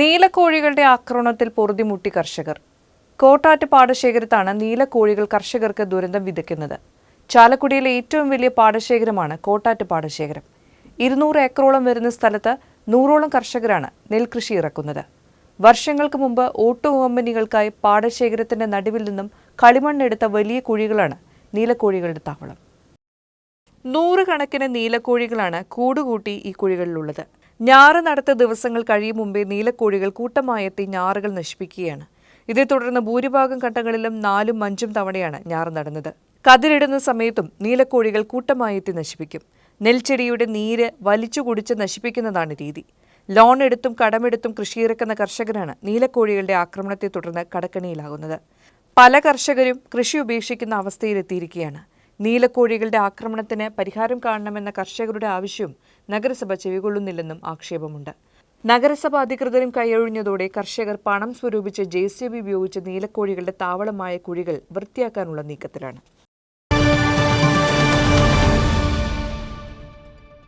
നീലക്കോഴികളുടെ ആക്രമണത്തിൽ പൊറുതിമുട്ടി കർഷകർ. കോട്ടാറ്റ് പാടശേഖരത്താണ് നീലക്കോഴികൾ കർഷകർക്ക് ദുരന്തം വിതയ്ക്കുന്നത്. ചാലക്കുടിയിലെ ഏറ്റവും വലിയ പാടശേഖരമാണ് കോട്ടാറ്റ് പാടശേഖരം. ഇരുന്നൂറ് ഏക്കറോളം വരുന്ന സ്ഥലത്ത് നൂറോളം കർഷകരാണ് നെൽകൃഷി ഇറക്കുന്നത്. വർഷങ്ങൾക്ക് മുമ്പ് ഓട്ടോ കമ്പനികൾക്കായി പാടശേഖരത്തിന്റെ നടുവിൽ നിന്നും കളിമണ്ണെടുത്ത വലിയ കുഴികളാണ് നീലക്കോഴികളുടെ താവളം. നൂറുകണക്കിന് നീലക്കോഴികളാണ് കൂടുകൂട്ടി ഈ കുഴികളിലുള്ളത്. ഞാറ് നടത്ത ദിവസങ്ങൾ കഴിയും മുമ്പേ നീലക്കോഴികൾ കൂട്ടമായെത്തി ഞാറുകൾ നശിപ്പിക്കുകയാണ്. ഇതേ തുടർന്ന് ഭൂരിഭാഗം ഘട്ടങ്ങളിലും നാലും അഞ്ചും തവണയാണ് ഞാറ് നടന്നത്. കതിരിടുന്ന സമയത്തും നീലക്കോഴികൾ കൂട്ടമായെത്തി നശിപ്പിക്കും. നെൽച്ചെടിയുടെ നീര് വലിച്ചു കുടിച്ച് നശിപ്പിക്കുന്നതാണ് രീതി. ലോൺ എടുത്തും കടമെടുത്തും കൃഷിയിറക്കുന്ന കർഷകരാണ് നീലക്കോഴികളുടെ ആക്രമണത്തെ തുടർന്ന് കടക്കണിയിലാകുന്നത്. പല കർഷകരും കൃഷി ഉപേക്ഷിക്കുന്ന അവസ്ഥയിലെത്തിയിരിക്കുകയാണ്. നീലക്കോഴികളുടെ ആക്രമണത്തിന് പരിഹാരം കാണണമെന്ന കർഷകരുടെ ആവശ്യവും നഗരസഭ ചെവികൊള്ളുന്നില്ലെന്നും ആക്ഷേപമുണ്ട്. നഗരസഭ അധികൃതരും കൈയൊഴിഞ്ഞതോടെ കർഷകർ പണം സ്വരൂപിച്ച് ജെ സി ബി ഉപയോഗിച്ച് നീലക്കോഴികളുടെ താവളമായ കുഴികൾ വൃത്തിയാക്കാനുള്ള നീക്കത്തിലാണ്.